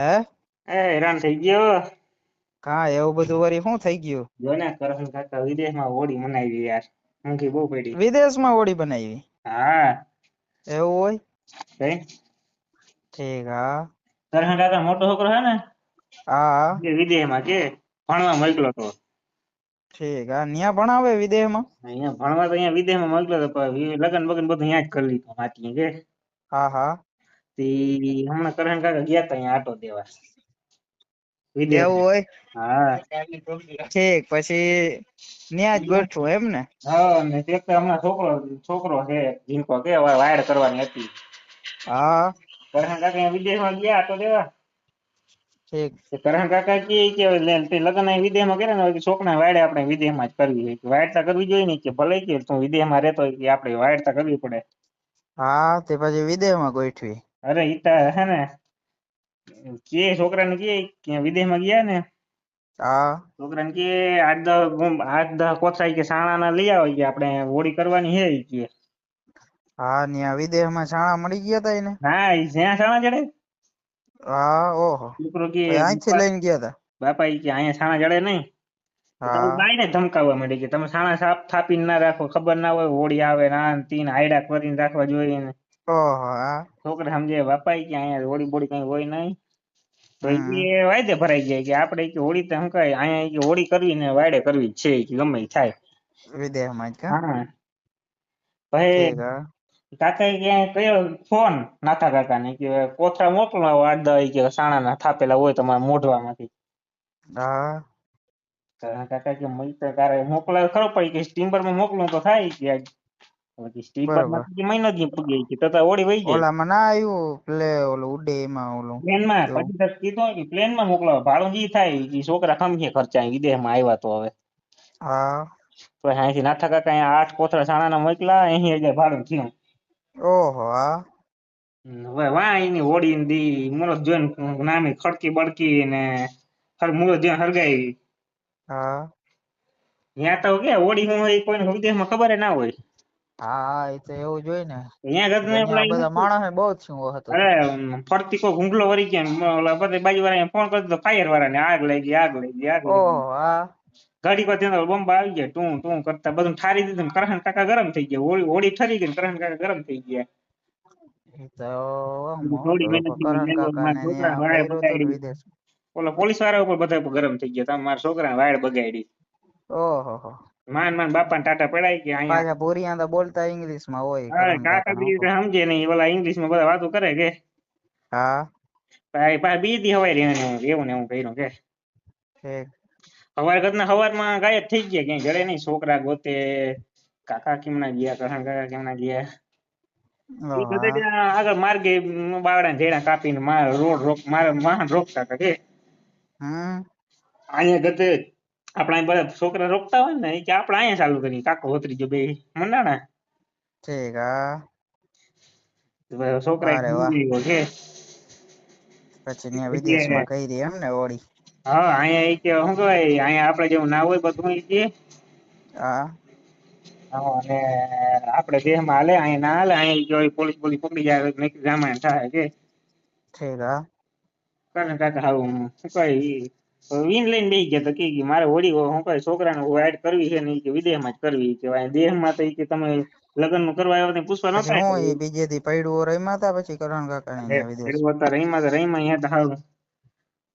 હે? એ હેરાન થઈ ગયો. કા એવું બધું વરી શું થઈ ગયું? જો ને કરહન કાકા વિદેશમાં હોળી મનાવી યાર. ઊંઘી બહુ પડી. વિદેશમાં હોળી બનાવી? હા. એવું હોય? કઈ? ઠીક હા. કરહન કાકા મોટો છોકરો હે ને? હા. એ વિદેશમાં કે ભણવા મોકલો તો ઠીક હા. ન્યા ભણાવે વિદેશમાં? અહીંયા ભણવા તો અહીંયા વિદેશમાં મોકલો તો પણ લગન બગન બધું અહીંયા જ કરી લીધું માટી કે? હા હા. હમણાં કરણ કાકા ગયા તા અહીંયા આટો દેવા. વિદેશ. એવું હોય? હા. ઠીક પછી ન્યા ગોઠવું એમ ને? હા અને એક તો હમણાં છોકરો છોકરો છે જીનકો કે હવે કરવાની હતી. હા. કરહન કાકા વિદેશમાં ગયા આટો દેવા. ઠીક. તે કાકા કે કે લગન વિદેશમાં કર્યા ને છોકરા વાયડે આપણે વિદેશમાં જ કરવી છે વાયડતા કરવી જોઈએ ને કે ભલે કે તું વિદેશમાં રહેતો હોય કે આપણે વાયડતા કરવી પડે. હા તે પછી વિદેશમાં ગોઠવી. અરે ઈ તો હે ને કે છોકરાને કે કે વિદેશમાં ગયા ને? હા. છોકરાને કે આઠ દસ આઠ દસ કોથળા કે સાણાના લઈ આવો કે આપણે હોળી કરવાની હે કે. હા ન્યા વિદેશમાં સાણા મળી ગયા તા એને? હા ઈ જ્યાં સાણા જડે હા ઓહો. છોકરો કે અહીંથી લઈને ગયા તા? બાપા ઈ કે અહીંયા સાણા જડે નહીં. બાઈને ધમકાવવા માંડી કે તમે સાણા સાફ થાપીને ના રાખો ખબર ના હોય હોળી આવે ના તીન ને હાયડા કરીને રાખવા જોઈએ ને. ઓહો હા. છોકરા સમજે બાપા કે અહીંયા? હોળી બોળી કઈ હોય નહીં. તો વાયદે ભરાઈ જાય કે આપણે કે હોળી તો કહે અહીંયા કે હોળી કરવી ને વાયડે કરવી છે કે ગમે થાય. વિદેશમાં જ હા. ભાઈ કાકા એ ક્યાંય કયો ફોન? નાથા કાકા ને કે કોથળા મોકલાવો આઠ દસ કે સાણા સાણાના થાપેલા હોય તમારા મોઢવામાંથી. હા. કાકા કે મય તો તારે મોકલાવે ખરો પડી કે સ્ટીમરમાં મોકલું તો થાય કે. પછી સ્ટીમર બરોબર. મહિનો જ નહીં પૂગે ઈ કે તો તો હોળી વહી જાય ઓલામાં ના આવ્યું પ્લે ઓલું ઉડે એમાં ઓલું. પ્લેનમાં પછી તો કીધું કે પ્લેનમાં મોકલાવો ભાડું જી થાય ઈ છોકરા ખમખે ખર્ચા વિદેશમાં આવ્યા તો હવે. હા. તો અહીંથી નાથા કાકા અહીંયા આઠ કોથળા મોકલા એસી હજાર ભાડું થયું. ઓહો હા. હવે વાહ એની હોળી ને દી મુરત જોઈને નામી ખડકી બડકી ને હર મુરત જોઈને હરગાઈ. હા. ત્યાં તો કે હોળી હું કોઈને વિદેશમાં ખબર ના હોય. હા એ તો એવું જોઈ ને. બધા માણસ બહુ શું હતું. અરે ફરતી કોઈ ઘૂંઘલો વરી ગયા ઓલા બધા બાજુ વાળા ફોન કરતો ફાયર વાળા ને આગ લાગી આગ લાગી આગ ઓહો હા. ઘડી પર ત્યાં બંબા આવી ગયા તું તું કરતા બધું ઠારી દીધું કરહન કાકા ગરમ થઈ ગયા હોળી હોળી ઠરી ગઈ કરહન કાકા ગરમ થઈ ગયા. ઓલા પોલીસવાળા ઉપર બધા ગરમ થઈ ગયા મારા છોકરા વાળ બગાડી ઓહો માન માન બાપા ટાટા પડાય કે અહીંયા. પાછા ભૂરિયા તો બોલતા ઇંગ્લિશમાં હોય અરે કાકા બી સમજે નહીં ઓલા ઇંગ્લિશમાં બધા વાતો કરે કે. હા. ભાઈ ભાઈ બી દી હવાય રહેવાનું એવું ને એવું કર્યું કે. હવાર ઘરના હવારમાં ગાયબ થઈ ગયા ક્યાંય જડે નહીં. છોકરા ગોતે કાકા કેમના ગયા કરણ કાકા કેમના ગયા. આગળ માર્ગે બાવડા ઢેડા કાપીને માર રોડ રોક મારે વાહન રોકતા કે. અહીંયા ગતે આપણા બધા છોકરા રોકતા હોય ને કે આપણે અહીંયા ચાલુ કરી કાકો હોતરી જો બે મંડાણા. ઠીક હા. છોકરા કે પછી ને વિદેશમાં કરી એમ ને હોળી હા અહીંયા એ કે શું કહેવાય અહીંયા આપણે જેવું ના હોય બધું એ કે. હા. હા, અને આપણે દેહમાં હાલે અહીંયા ના હાલે અહીંયા જો પોલીસ પોલીસ પકડી જાય નક્કી રામાયણ થાય કે. ઠીક હા. કારણ કાકા હાવ શું કહેવાય વીન લઈને બેસી ગયા તો કે મારે હોળી હું કહેવાય છોકરાને વાઇટ કરવી છે ને કે વિદેહમાં જ કરવી કે દેહમાં તો કે તમે લગ્નનું કરવા આવ્યા પૂછવા નતા હું એ બીજે થી પૈડું રહીમાં હતા પછી કરણ કાકા ને વિદેશ હતા રહીમાં તો રહીમાં અહીંયા તો હાવ.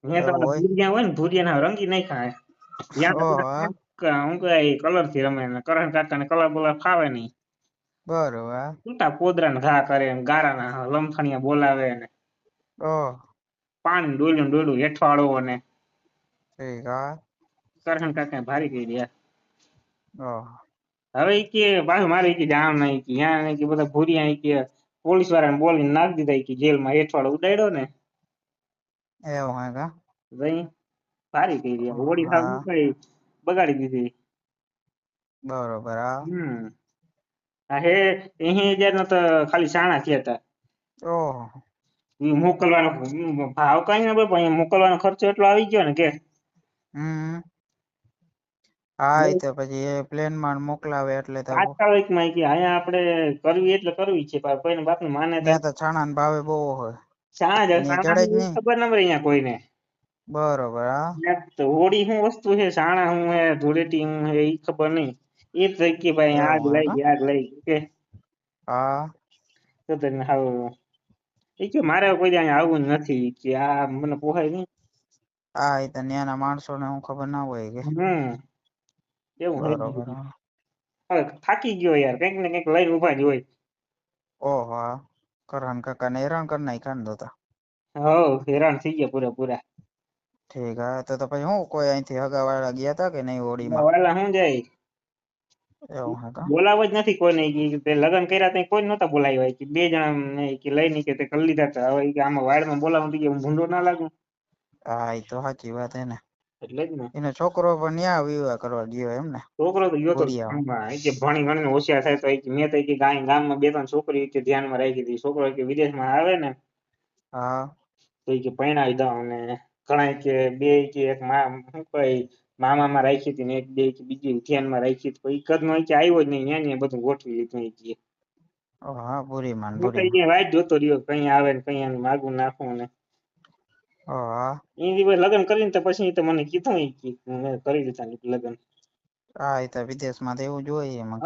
અહીંયા તો? ભૂરિયા હોય ને ભૂરિયા રંગી નહીં ખાય હું. તો ઓહો, બધા હા. ક- શું કહેવાય કલરથી રમે ને કરણ કાકા ને કલર બોલા ફાવે નહીં. બરોબર છૂટા પોદરા ને ઘા કરે ને ગારાના લમથણિયા બોલાવે ને. પાણી ડોલ્યું ડોલ્યું હેઠવાડો અને ઠીક હા કરણ કાકા ભારી કરી રહ્યા હવે કે પાછું મારે કે નહીં કે યા ઈ કે બધા ભૂરિયા કે પોલીસ વાળાને બોલીને નાખી દીધા કે જેલમાં એઠવાડો ઉડાડ્યો ને. એવું હે કા ભાઈ ભારી કરી રહ્યા હોળી કઈ બગાડી દીધી. બરોબર હા. હમ. હે હજાર તો ખાલી સાણા થયા હતા ઓહો. મોકલવાનો ભાવ કઈ ના મોકલવાનો ખર્ચો એટલો આવી ગયો ને કે હમ. હા એ તો પછી એ પ્લેનમાં મોકલાવે એટલે તો તાત્કાલિકમાં કે અહીંયા આપણે કરવી એટલે કરવી છે પણ કોઈને બાપનું માને ત્યાં તો છાણા ભાવે બહુ હોય. સાણા જ ચડે ની નહીં? ખબર ન પડે અહીંયા કોઈને. બરોબર હા. હોળી શું વસ્તુ છે શાણા શું હે ધૂળેટી શું હે એ ખબર નહીં એ જ કે ભાઈ આગ એવું લઈ ગઈ આગ લઈ ગઈ કે હા. તો તને હાવ એ કે મારે કોઈ દી અહીંયા આવવું નથી કે આ મને પોહાય નહીં હા એ તો ન્યાના માણસોને હું ખબર ના હોય કે હમ. એવું હા. થાકી ગયો યાર કંઈક ને કંઈક લઈને ઊભા જ હોય. ઓહો કરણ કાકા ને હેરાન કરી નાખ્યા ને તો તો. હવ હેરાન થઈ ગયા પૂરા પૂરા ઠીક હા તો તો પછી હું કોઈ અહીંથી હગા વાળા ગયા તા કે નહીં હોળીમાં વાળા શું જાય? એવું હે કા? બોલાવ જ નથી કોઈને કે તે લગ્ન કર્યા ત્યાં કોઈ બોલાવ્યા હોય કે બે જણા ને કે લઈ ની કે તે કરી લીધા હતા હવે કે આમાં વાડમાં બોલાવું તો કે હું ભૂંડો ના લાગુ. હા એ તો સાચી વાત હે ને એટલે જ ને એનો છોકરો પણ ન્યા વિવાહ કરવા ગયો એમ ને છોકરો તો ગયો તો. કે ભણી ગણીને હોશિયાર થાય તો કે મેં તો કે ગાય ગામમાં બે ત્રણ છોકરી કે ધ્યાનમાં રાખી હતી છોકરો કે વિદેશમાં આવે ને હા તો કે પરણાવી દઉં અને ઘણા કે બે કે એક મા શું કઈ મામામાં રાખી હતી ને એક બે કે બીજી ધ્યાનમાં રાખી હતી કોઈ કદ કદનો કે આવ્યો જ નહીં ન્યા બધું ગોઠવી લીધું કે હા પૂરી માન પૂરી વાટ જોતો રહ્યો કઈ આવે ને કઈ આનું માગું નાખું ને હા. દિવસ લગ્ન કરીને તો પછી તો મને કીધું કે મેં કરી લીધા લગ્ન. હા એ તો વિદેશમાં તો એવું જોઈએ એમાં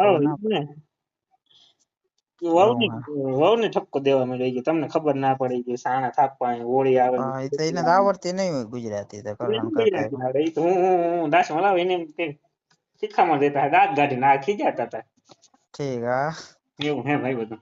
વહુને ઠપકો દેવા માંડ્યો કે તમને ખબર ના પડી કે સાણા થાપવા હોળી આવે ને હા એ તો એને આવડતી નહીં હોય ગુજરાતી તો તો હું દાસ મલાવ એને શિખામણ દેતા દાંત કાઢીને આ ખીજાતા હતા. ઠીક હા. એવું હે ભાઈ બધું.